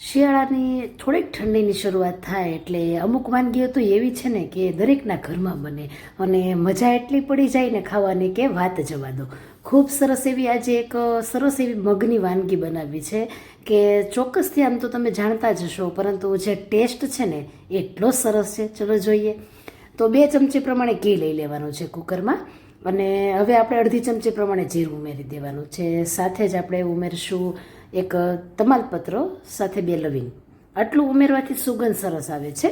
શિયાળાની થોડીક ઠંડીની શરૂઆત થાય એટલે અમુક વાનગીઓ તો એવી છે ને કે દરેકના ઘરમાં બને અને મજા એટલી પડી જાય ને ખાવાની કે વાત જવા દો. ખૂબ સરસ એવી આજે એક સરસ એવી મગની વાનગી બનાવી છે કે ચોક્કસથી આમ તો તમે જાણતા જ હશો, પરંતુ જે ટેસ્ટ છે ને એટલો સરસ છે. ચલો જોઈએ. તો બે ચમચી પ્રમાણે ઘી લઈ લેવાનું છે કુકરમાં અને હવે આપણે અડધી ચમચી પ્રમાણે જીરું ઉમેરી દેવાનું છે. સાથે જ આપણે ઉમેરશું એક તમાલપત્ર સાથે બે લવિંગ આટલું ઉમેરવાથી સુગંધ સરસ આવે છે.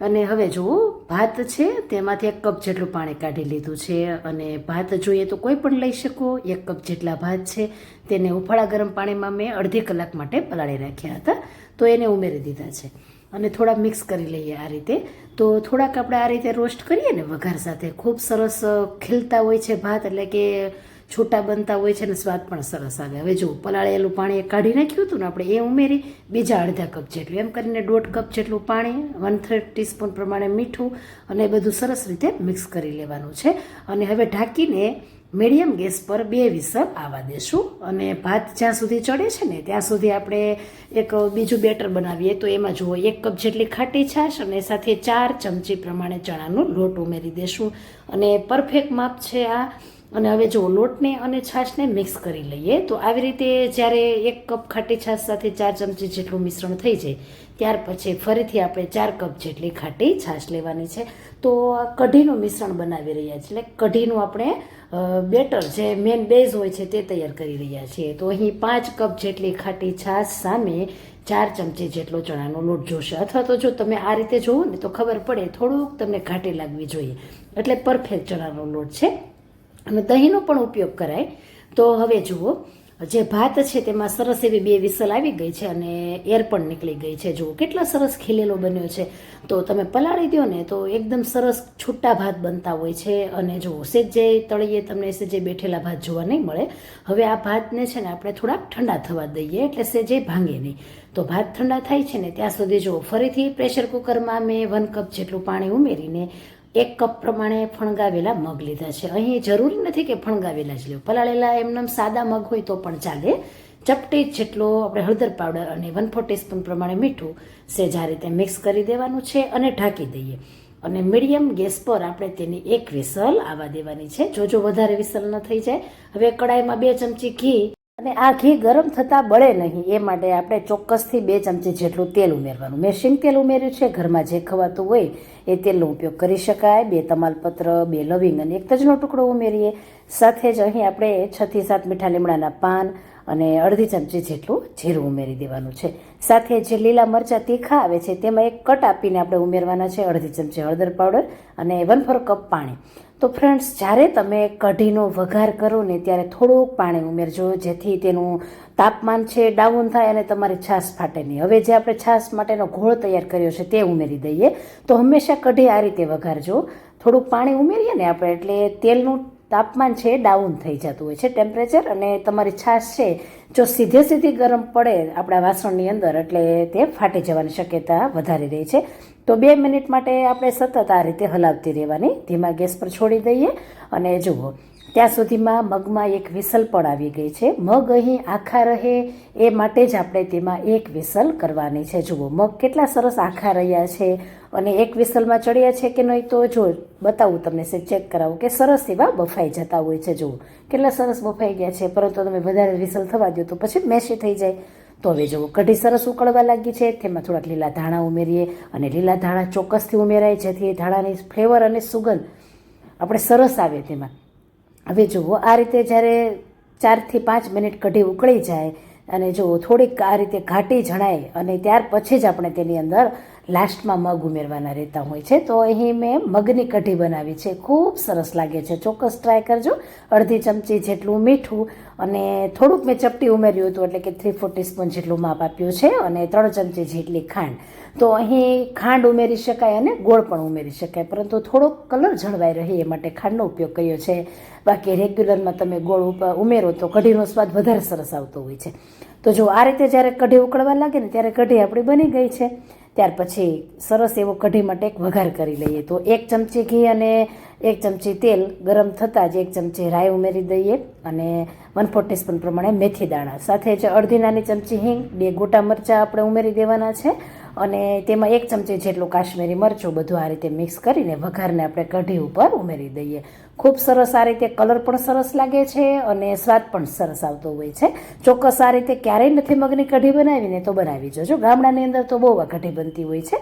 અને હવે જુઓ ભાત છે, તેમાંથી એક કપ જેટલું પાણી કાઢી લીધું છે. અને ભાત જોઈએ તો કોઈ પણ લઈ શકો. એક કપ જેટલા ભાત છે, તેને ઉફાળા ગરમ પાણીમાં મેં અડધી કલાક માટે પલાળી રાખ્યા હતા. તો એને ઉમેરી દીધા છે. અને થોડા મિક્સ કરી લઈએ આ રીતે. તો થોડાક આપણે આ રીતે રોસ્ટ કરીએ ને, વઘાર સાથે. ખૂબ સરસ ખીલતા હોય છે ભાત, એટલે કે છૂટા બનતા હોય છે અને સ્વાદ પણ સરસ આવે. હવે જો પલાળેલું પાણી કાઢી નાખ્યું હતું ને, આપણે એ ઉમેરી, બીજા અડધા કપ જેટલું. એમ કરીને દોઢ કપ જેટલું પાણી વન થર્ડ ટીસ્પૂન પ્રમાણે મીઠું અને એ બધું સરસ રીતે મિક્સ કરી લેવાનું છે. અને હવે ઢાંકીને મીડિયમ ગેસ પર બે વિસલ આવવા દેશું. અને ભાત જ્યાં સુધી ચડે છે ને, ત્યાં સુધી આપણે એક બીજું બેટર બનાવીએ. તો એમાં જુઓ, એક કપ જેટલી ખાટી છાશ અને સાથે ચાર ચમચી પ્રમાણે ચણાનો લોટ ઉમેરી દેશું. અને પરફેક્ટ માપ છે આ અને હવે જો લોટને અને છાશને મિક્સ કરી લઈએ, તો આવી રીતે જ્યારે એક કપ ખાટી છાશ સાથે ચાર ચમચી જેટલું મિશ્રણ થઈ જાય, ત્યાર પછી ફરીથી આપણે ચાર કપ જેટલી ખાટી છાશ લેવાની છે. તો આ કઢીનું મિશ્રણ બનાવી રહ્યા છીએ, એટલે કઢીનું આપણે બેટર જે મેન બેઝ હોય છે તે તૈયાર કરી રહ્યા છીએ. તો અહીં પાંચ કપ જેટલી ખાટી છાશ સામે ચાર ચમચી જેટલો ચણાનો લોટ જોશે. અથવા તો જો તમે આ રીતે જોવો ને તો ખબર પડે, થોડુંક તમને ઘાટી લાગવી જોઈએ. એટલે પરફેક્ટ ચણાનો લોટ છે. અને દહીંનો પણ ઉપયોગ કરાય. તો હવે જુઓ, જે ભાત છે તેમાં સરસ એવી બે વિસલ આવી ગઈ છે અને એર પણ નીકળી ગઈ છે. જુઓ, કેટલો સરસ ખીલેલો બન્યો છે. તો તમે પલાળી દો ને, તો એકદમ સરસ છૂટા ભાત બનતા હોય છે. અને જુઓ, સેજે તળીએ તમને સેજે બેઠેલા ભાત જોવા નહીં મળે. હવે આ ભાતને છે ને આપણે થોડાક ઠંડા થવા દઈએ, એટલે સેજે ભાંગે નહીં. તો ભાત ઠંડા થાય છે ને, ત્યાં સુધી જુઓ, ફરીથી પ્રેશર કુકરમાં મેં વન કપ જેટલું પાણી ઉમેરીને એક કપ પ્રમાણે ફણગાવેલા મગ લીધા છે. અહીં જરૂરી નથી કે ફણગાવેલા જ લો પલાળેલા એમનેમ સાદા મગ હોય તો પણ ચાલે. ચપટી જેટલો આપણે હળદર પાવડર અને વન ફોર ટીસ્પૂન પ્રમાણે મીઠું સેજા રીતે મિક્સ કરી દેવાનું છે અને ઢાંકી દઈએ. અને મીડિયમ ગેસ પર આપણે તેની એક વિસલ આવવા દેવાની છે. જો જો વધારે વિસલ ન થઈ જાય. હવે કડાઈમાં બે ચમચી ઘી અને આ ઘી ગરમ થતાં બળે નહીં, એ માટે આપણે ચોક્કસથી બે ચમચી જેટલું તેલ ઉમેરવાનું. મેં સિંગ તેલ ઉમેર્યું છે, ઘરમાં જે ખવાતું હોય એ તેલનો ઉપયોગ કરી શકાય. બે તમાલપત્ર, બે લવિંગ અને એક તજનો ટુકડો ઉમેરીએ. સાથે જ અહીં આપણે છથી સાત મીઠા લીમડાના પાન અને અડધી ચમચી જેટલું જીરું ઉમેરી દેવાનું છે. સાથે જે લીલા મરચાં તીખા આવે છે, તેમાં એક કટ આપીને આપણે ઉમેરવાના છે, અડધી ચમચી હળદર પાવડર અને વન ફોર કપ પાણી. તો ફ્રેન્ડ્સ જ્યારે તમે કઢીનો વઘાર કરો ને ત્યારે થોડુંક પાણી ઉમેરજો, જેથી તેનું તાપમાન છે ડાઉન થાય અને તમારી છાશ ફાટે નહીં. હવે જે આપણે છાશ માટેનો ઘોળ તૈયાર કર્યો છે તે ઉમેરી દઈએ. તો હંમેશા કઢી આ રીતે વઘારજો. થોડુંક પાણી ઉમેરીએ ને આપણે, એટલે તેલનું તાપમાન છે, ડાઉન થઈ જતું હોય છે ટેમ્પરેચર અને તમારી છાશ છે, જો સીધે સીધી ગરમ પડે, આપણા વાસણની અંદર, એટલે તે ફાટી જવાની શક્યતા વધારી રહી છે. તો બે મિનિટ માટે આપણે સતત આ રીતે હલાવતી રહેવાની ધીમા ગેસ પર છોડી દઈએ અને જુઓ, ત્યાં સુધીમાં મગમાં એક વિસલ પણ આવી ગઈ છે. મગ અહીં આખા રહે એ માટે જ આપણે તેમાં એક વિસલ કરવાની છે. જુઓ, મગ કેટલા સરસ આખા રહ્યા છે અને એક વિસલમાં ચડ્યા છે કે નહીં તો જો બતાવું તમને સે ચેક કરાવું કે સરસ એવા બફાઈ જતા હોય છે જુઓ. કેટલા સરસ બફાઈ ગયા છે. પરંતુ તમે વધારે વિસલ થવા દો તો પછી મેશી થઈ જાય. તો હવે જુઓ, કઢી સરસ ઉકળવા લાગી છે. તેમાં થોડાક લીલા ધાણા ઉમેરીએ અને લીલા ધાણા ચોક્કસથી ઉમેરાય, જેથી ધાણાની ફ્લેવર અને સુગંધ આપણે સરસ આવે તેમાં. હવે જુઓ, આ રીતે જ્યારે ચારથી પાંચ મિનિટ કઢી ઉકળી જાય અને જુઓ, થોડીક આ રીતે ઘાટી જણાય અને ત્યાર પછી જ આપણે તેની અંદર લાસ્ટમાં મગ ઉમેરવાના રહેતા હોય છે. તો અહીં મેં મગની કઢી બનાવી છે. ખૂબ સરસ લાગે છે. ચોક્કસ ટ્રાય કરજો. અડધી ચમચી જેટલું મીઠું અને થોડુંક મેં ચપટી ઉમેર્યું હતું એટલે કે થ્રી ફોર ટીસ્પૂન જેટલું માપ આપ્યું છે અને ત્રણ ચમચી જેટલી ખાંડ. તો અહીં ખાંડ ઉમેરી શકાય અને ગોળ પણ ઉમેરી શકાય. પરંતુ થોડોક કલર જળવાઈ રહે એ માટે ખાંડનો ઉપયોગ કર્યો છે. બાકી રેગ્યુલરમાં તમે ગોળ ઉમેરો તો કઢીનો સ્વાદ વધારે સરસ આવતો હોય છે. તો જો આ રીતે જ્યારે કઢી ઉકળવા લાગે ને ત્યારે કઢી આપણી બની ગઈ છે. ત્યાર પછી સરસ એવો કઢી માટે એક વઘાર કરી લઈએ. તો એક ચમચી ઘી અને એક ચમચી તેલ ગરમ થતાં જ એક ચમચી રાઈ ઉમેરી દઈએ અને વન ફોર ટીસ્પૂન પ્રમાણે મેથી દાણા. સાથે જ અડધી નાની ચમચી હિંગ, બે ગોટા મરચાં આપણે ઉમેરી દેવાના છે. અને તેમાં એક ચમચી જેટલું કાશ્મીરી મરચું બધું આ રીતે મિક્સ કરીને વઘારને આપણે કઢી ઉપર ઉમેરી દઈએ. ખૂબ સરસ આ રીતે કલર પણ સરસ લાગે છે અને સ્વાદ પણ સરસ આવતો હોય છે. ચોક્કસ આ રીતે ક્યારેય નથી મગની કઢી બનાવીને તો બનાવી જોજો. ગામડાની અંદર તો બહુ આ કઢી બનતી હોય છે.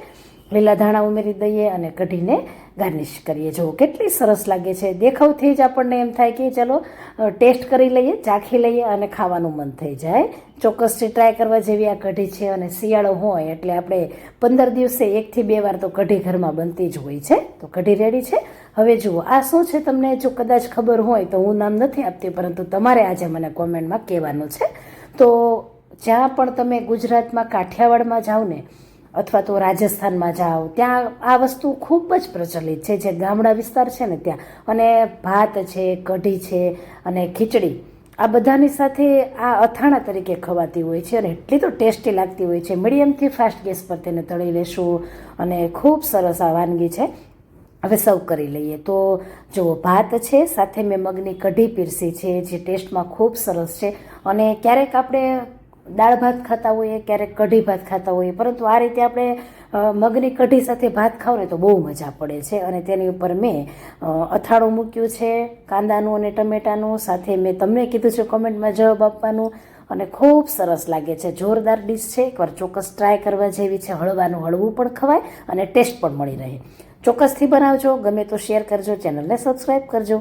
લીલા ધાણા ઉમેરી દઈએ અને કઢીને ગાર્નિશ કરીએ. જો કેટલી સરસ લાગે છે. દેખાવથી જ આપણને એમ થાય કે ચલો ટેસ્ટ કરી લઈએ, ચાખી લઈએ અને ખાવાનું મન થઈ જાય. ચોક્કસથી ટ્રાય કરવા જેવી આ કઢી છે અને શિયાળો હોય એટલે આપણે પંદર દિવસે એકથી બે વાર તો કઢી ઘરમાં બનતી જ હોય છે. તો કઢી રેડી છે. હવે જુઓ, આ શું છે તમને જો કદાચ ખબર હોય તો હું નામ નથી આપતી, પરંતુ તમારે આજે મને કોમેન્ટમાં કહેવાનું છે. તો જ્યાં પણ તમે ગુજરાતમાં કાઠિયાવાડમાં જાઓ ને અથવા તો રાજસ્થાનમાં જાઓ, ત્યાં આ વસ્તુ ખૂબ જ પ્રચલિત છે, જે ગામડા વિસ્તાર છે ને ત્યાં. અને ભાત છે, કઢી છે અને ખીચડી. આ બધાની સાથે આ અથાણા તરીકે ખવાતી હોય છે અને એટલી તો ટેસ્ટી લાગતી હોય છે. મીડિયમથી ફાસ્ટ ગેસ પર તેને તળી લેશું અને ખૂબ સરસ આ વાનગી છે. હવે સર્વ કરી લઈએ. તો જુઓ, ભાત છે, સાથે મેં મગની કઢી પીરસી છે, જે ટેસ્ટમાં ખૂબ સરસ છે. અને ક્યારેક આપણે દાળ ભાત ખાતા હોઈએ, ક્યારેક કઢી ભાત ખાતા હોઈએ. પરંતુ આ રીતે આપણે મગની કઢી સાથે ભાત ખાવ ને તો બહુ મજા પડે છે. અને તેની ઉપર મેં અથાળું મૂક્યું છે, કાંદાનું અને ટમેટાનું. સાથે મેં તમને કીધું છે કોમેન્ટમાં જવાબ આપવાનું. અને ખૂબ સરસ લાગે છે. જોરદાર ડીશ છે. એકવાર ચોક્કસ ટ્રાય કરવા જેવી છે. હળવાનું હળવું પણ ખવાય અને ટેસ્ટ પણ મળી રહે. ચોક્કસથી બનાવજો. ગમે તો શેર કરજો. ચેનલને સબસ્ક્રાઈબ કરજો.